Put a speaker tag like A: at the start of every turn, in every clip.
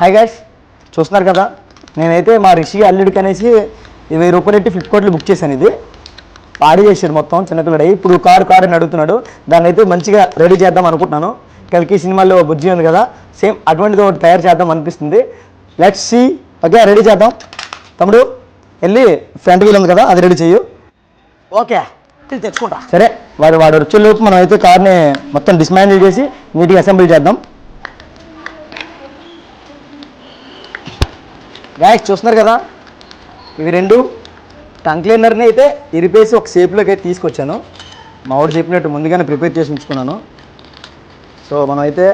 A: Hi guys చూస్తున్నారు కదా? నేనైతే మా రిషి అల్లుడికి అనేసి ఇరవై వెయ్యి రూపాయలు పెట్టి ఫ్లిప్కార్ట్లో బుక్ చేశాను ఇది. ఆర్డర్ చేశాడు మొత్తం చిన్నపిల్లడై ఇప్పుడు కారు కారు అని అడుగుతున్నాడు. దాన్ని అయితే మంచిగా రెడీ చేద్దాం అనుకుంటున్నాను. కలికి సినిమాలో బుజ్జి ఉంది కదా సేమ్ అటువంటిది ఒకటి తయారు చేద్దాం అనిపిస్తుంది. లెట్స్ సి ఓకే రెడీ చేద్దాం. తమ్ముడు వెళ్ళి ఫ్రంట్ వీల్ ఉంది కదా అది రెడీ చేయు
B: ఓకే తెచ్చుకుంటా.
A: సరే వాడు వాడు వచ్చేలోపు మనం అయితే కార్ని మొత్తం డిస్మాండిల్ చేసి నీట్గా అసెంబ్లీ చేద్దాం. గాయస్ చూస్తున్నారు కదా? ఇవి రెండు టంగ్ క్లీనర్ని అయితే ఇరిపేసి ఒక షేప్లోకి అయితే తీసుకొచ్చాను. మా వాడు చెప్పినట్టు ముందుగానే ప్రిపేర్ చేసి ఉంచుకున్నాను. సో మనం అయితే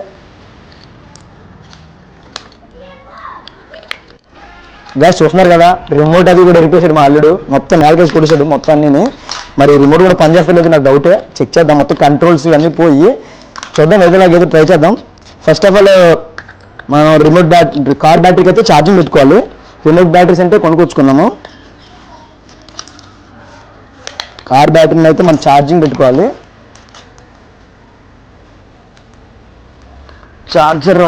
A: గ్యాస్ చూస్తున్నారు కదా? రిమోట్ అది కూడా ఇరిపేసాడు మా అల్లుడు. మొత్తం నేలకేసి కొడిసాడు మొత్తం నేను మరి రిమోట్ కూడా పనిచేస్తలేదు నాకు డౌటే చెక్ చేద్దాం మొత్తం కంట్రోల్స్ ఇవన్నీ పోయి. చూద్దాం ఏదో ఏదో ట్రై చేద్దాం. ఫస్ట్ ఆఫ్ ఆల్ మనం రిమోట్ బ్యాటరీ కార్ బ్యాటరీకి అయితే ఛార్జింగ్ పెట్టుకోవాలి. ఫినోక్ బ్యాటరీస్ అంటే కొనుక్కొచ్చుకున్నాము. కార్ బ్యాటరీని అయితే మనం ఛార్జింగ్ పెట్టుకోవాలి. చార్జర్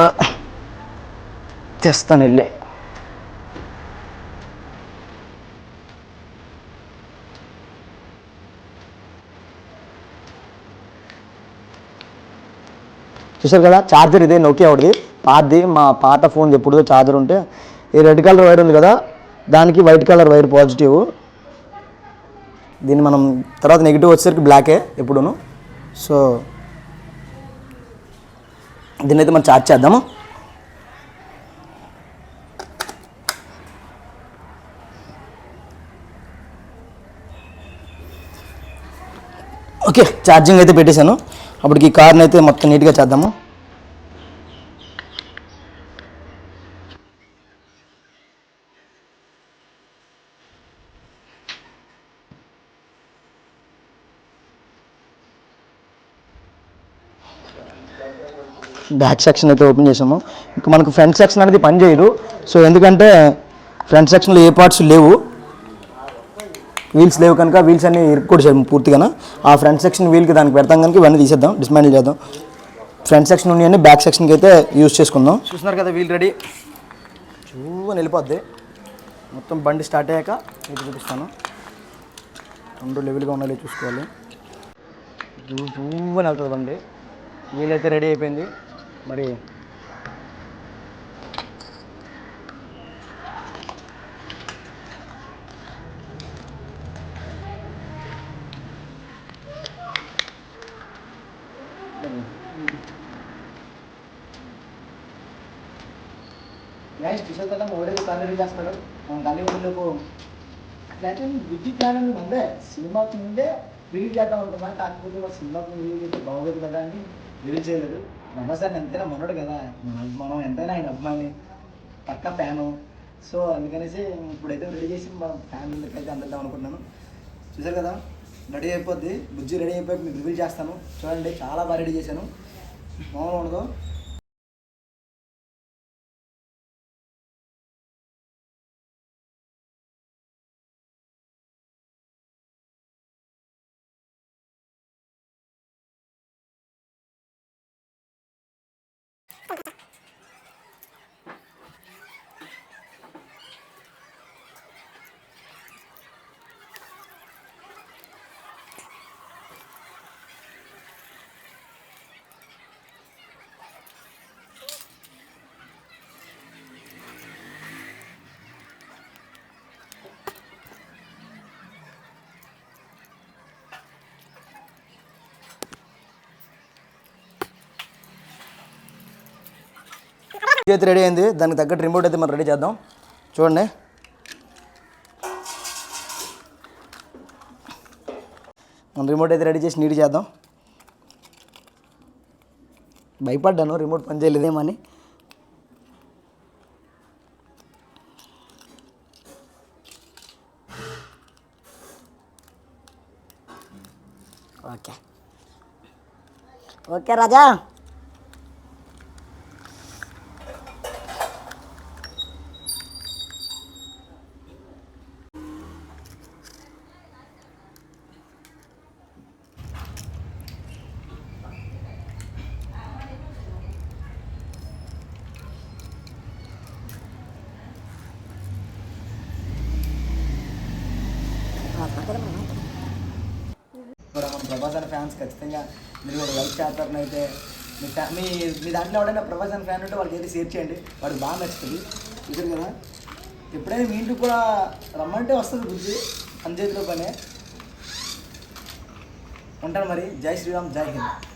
A: తెస్తాను వెళ్ళి చూసారు కదా? ఛార్జర్ ఇదే నోకియా ఒకటిది పాతది. మా పాత ఫోన్ ఎప్పుడుదో ఛార్జర్ ఉంటే ఈ రెడ్ కలర్ వైర్ ఉంది కదా దానికి వైట్ కలర్ వైర్ పాజిటివ్. దీన్ని మనం తర్వాత నెగిటివ్ వచ్చేసరికి బ్లాకే ఎప్పుడును. సో దీన్ని అయితే మనం చార్జ్ చేద్దాము. ఓకే ఛార్జింగ్ అయితే పెట్టేశాను. అప్పటికి ఈ కార్ని అయితే మొత్తం నీట్గా చేద్దాము. బ్యాక్ సెక్షన్ అయితే ఓపెన్ చేసాము ఇంకా మనకు ఫ్రంట్ సెక్షన్ అనేది పని చేయదు. సో ఎందుకంటే ఫ్రంట్ సెక్షన్లో ఏ పార్ట్స్ లేవు. వీల్స్ లేవు కనుక వీల్స్ అన్ని ఇరుక్కొడిచాము పూర్తిగా ఆ ఫ్రంట్ సెక్షన్ వీల్కి దానికి పెడతాం కనుక ఇవన్నీ తీసేద్దాం డిస్మాండిల్ చేద్దాం. ఫ్రంట్ సెక్షన్ ఉన్నాయని బ్యాక్ సెక్షన్కి అయితే యూజ్ చేసుకుందాం. చూస్తున్నారు కదా వీల్ రెడీ. చూ అని వెళ్ళిపోద్ది. మొత్తం బండి స్టార్ట్ అయ్యాక మీకు చూపిస్తాను. రెండు లెవెల్గా ఉండాలి చూసుకోవాలి. చూ చూ అని వెళ్తుంది బండి. వీల్ రెడీ అయిపోయింది. మరి గైస్ చూసారు మోడల్ కలరీ చేస్తాడు అట్లయితే బుద్ధి ప్లాన్ ముందే సినిమాకి ముందే రీడ్ చేద్దాం అనుకున్నా. కాకపోతే మా సినిమాకి రిలీజ్ బాగోదు కదా అని రిలీజ్ చేయలేదు నమ్మసారి ఎంతైనా మనోడు కదా. మనం- ఎంతైనా ఆయన అభిమాని పక్క ఫ్యాను. సో అందుకనేసి ఇప్పుడైతే రెడీ చేసి మనం ముందుకు అయితే అందద్దాం అనుకుంటున్నాను. చూసారు కదా? రెడీ అయిపోద్ది. బుజ్జి రెడీ అయిపోయి మీకు రివీల్ చేస్తాను. చూడండి చాలా బాగా రెడీ చేశాను. మామూలు ఉండదు. అయితే రెడీ అయింది. దానికి తగ్గట్టు రిమోట్ అయితే మనం రెడీ చేద్దాం. చూడండి. మనం రిమోట్ అయితే రెడీ చేసి నీట్ చేద్దాం. భయపడ్డాను రిమోట్ పని చేయలేదేమని ఓకే. ఓకే రాజా. మన ప్రభాస్ ఫ్యాన్స్ ఖచ్చితంగా మీరు కూడా లైక్ చేస్తారని అయితే మీ ఫ్యా మీ మీ దాంట్లో ఎవడైనా ప్రభాస్ ఫ్యాన్ ఉంటే వాళ్ళకి అయితే షేర్ చేయండి. వాడికి బాగా నచ్చుతుంది. ఇద్దరు కదా? ఎప్పుడైనా మీ ఇంటికి కూడా రమ్మంటే వస్తుంది బుద్ధి అంచేతిలో పనే. ఉంటాను మరి. జై శ్రీరామ్ జై హింద్.